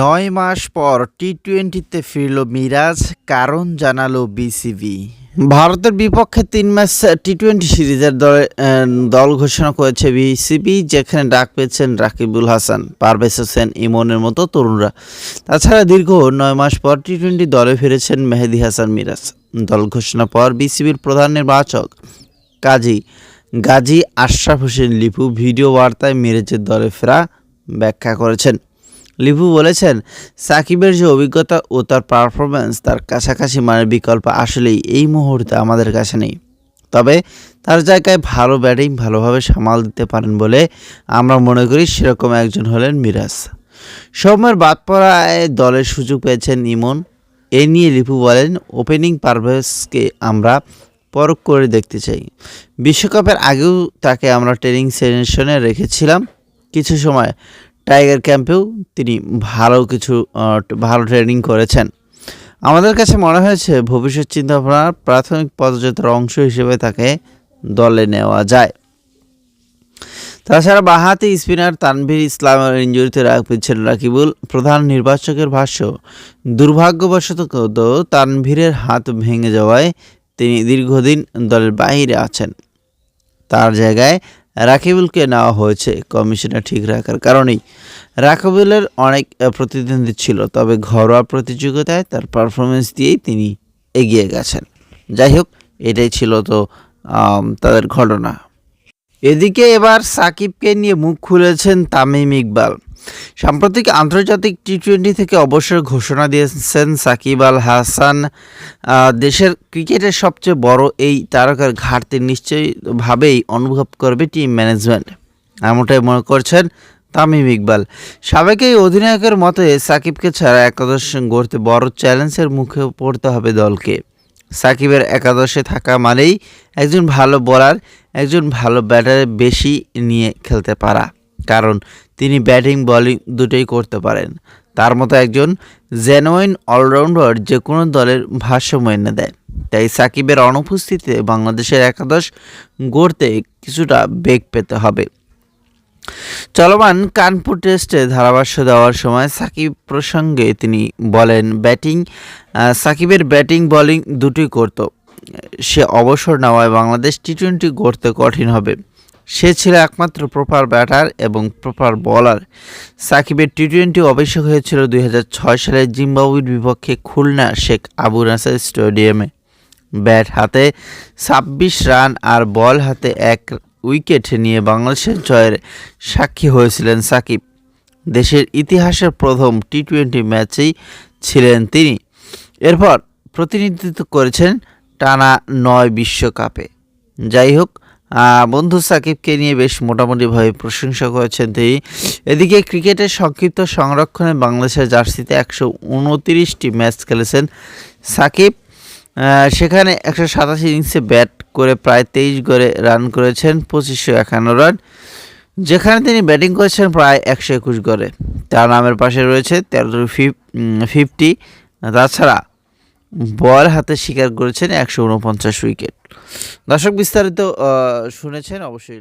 নয় মাস পর টি টোয়েন্টিতে ফিরল মিরাজ, কারণ জানালো বিসিবি। ভারতের বিপক্ষে তিন ম্যাচ টি টোয়েন্টি সিরিজের দলে দল ঘোষণা করেছে বিসিবি, যেখানে ডাক পেয়েছেন রাকিবুল হাসান, পারভেজ হোসেন, ইমনের মতো তরুণরা। তাছাড়া দীর্ঘ নয় মাস পর টি টোয়েন্টি দলে ফিরেছেন মেহেদি হাসান মিরাজ। দল ঘোষণা পর বিসিবির প্রধান নির্বাচক কাজী গাজী আশরাফ হোসেন লিপু ভিডিও বার্তায় মিরাজের দলে ফেরা ব্যাখ্যা করেছেন। লিপু বলেছেন, সাকিবের যে অভিজ্ঞতা ও তার পারফরম্যান্স তার কাছাকাছি মানের বিকল্প আসলেই এই মুহূর্তে আমাদের কাছে নেই। তবে তার জায়গায় ভালো ব্যাটিং ভালোভাবে সামাল দিতে পারেন বলে আমরা মনে করি সেরকম একজন হলেন মিরাজ। সৌম্যের বাদ পড়ায় দলের সুযোগ পেয়েছেন ইমন। এ নিয়ে লিপু বলেন ওপেনিং পারভেজকে আমরা পরখ করে দেখতে চাই। বিশ্বকাপের আগেও তাকে আমরা ট্রেনিং সেশনে রেখেছিলাম। কিছু সময় টাইগার ক্যাম্পেও তিনি ভালো কিছু ভালো ট্রেনিং করেছেন। আমাদের কাছে মনে হয়েছে ভবিষ্যৎ চিন্তাভাবনার প্রাথমিক পদযাত্রার অংশ হিসেবে তাকে দলে নেওয়া যায়। তাছাড়া বাহাতি স্পিনার তানভীর ইসলামের ইঞ্জুরিতে রাখছেন রাকিবুল। প্রধান নির্বাচকের ভাষ্য, দুর্ভাগ্যবশত তানভীরের হাত ভেঙে যাওয়ায় তিনি দীর্ঘদিন দলের বাইরে আছেন। তার জায়গায় রাকিবুলকে নেওয়া হয়েছে কমিশনে ঠিক রাখার কারণেই। রাকিবুলের অনেক প্রতিদ্বন্দ্বী ছিল, তবে ঘরোয়া প্রতিযোগিতায় তার পারফরমেন্স দিয়েই তিনি এগিয়ে গেছেন। যাই হোক, এটাই ছিল তো তাদের ঘটনা। এদিকে এবার সাকিবকে নিয়ে মুখ খুলেছেন তামিম ইকবাল। সাম্প্রতিক আন্তর্জাতিক টি টোয়েন্টি থেকে অবসর ঘোষণা দিয়েছেন সাকিব আল হাসান। দেশের ক্রিকেটের সবচেয়ে বড় এই তারকার ঘাটতি নিশ্চয়ইভাবেই অনুভব করবে টিম ম্যানেজমেন্ট। এমনটাই মনে করছেন তামিম ইকবাল। সাবেক এই অধিনায়কের মতে সাকিবকে ছাড়া একাদশ গড়তে বড় চ্যালেঞ্জের মুখে পড়তে হবে দলকে। সাকিবের একাদশে থাকা মানেই একজন ভালো বোলার একজন ভালো ব্যাটারে বেশি নিয়ে খেলতে পারা। কারণ তিনি ব্যাটিং বলিং দুটোই করতে পারেন। তার মতো একজন জেনুইন অলরাউন্ডার যে কোনো দলের ভারসাম্য এনে দেয়। তাই সাকিবের অনুপস্থিতিতে বাংলাদেশের একাদশ গড়তে কিছুটা বেগ পেতে হবে। চলমান কানপুর টেস্টে ধারাভাষ্য দেওয়ার সময় সাকিব প্রসঙ্গে তিনি বলেন, ব্যাটিং সাকিবের ব্যাটিং, বোলিং দুটোই করত। সে অবসর নেওয়ায় বাংলাদেশ টি টোয়েন্টি গড়তে কঠিন হবে। সে ছিল একমাত্র প্রপার ব্যাটার এবং প্রপার বলার। সাকিবের টি টোয়েন্টি অভিষেক হয়েছিল দুই হাজার ছয় সালে জিম্বাবুয়ের বিপক্ষে খুলনা শেখ আবু নাসার স্টেডিয়ামে। ব্যাট হাতে ছাব্বিশ রান আর বল হাতে এক উইকেট নিয়ে বাংলাদেশের জয়ের সাক্ষী হয়েছিলেন সাকিব। দেশের ইতিহাসের প্রথম টি টোয়েন্টি ম্যাচেই ছিলেন তিনি। এরপর প্রতিনিধিত্ব করেছেন টানা নয় বিশ্বকাপে। যাই হোক বন্ধু সাকিবকে নিয়ে বেশ মোটামুটিভাবে প্রশংসা করেছেন তিনি। এদিকে ক্রিকেটের সংক্ষিপ্ত সংরক্ষণে বাংলাদেশের জার্সিতে একশো উনতিরিশটি ম্যাচ খেলেছেন সাকিব। সেখানে একশো সাতাশি ইনিংসে ব্যাট করে প্রায় তেইশ গড়ে রান করেছেন পঁচিশশো একান্ন রান, যেখানে তিনি ব্যাটিং করেছেন প্রায় একশো একুশ গড়ে তার নামের পাশে রয়েছে তেরোটি ফিফটি, তাছাড়া বল হাতে শিকার করেছেন একশো উনপঞ্চাশ উইকেট। দর্শক বিস্তারিত শুনেছেন, অবশ্যই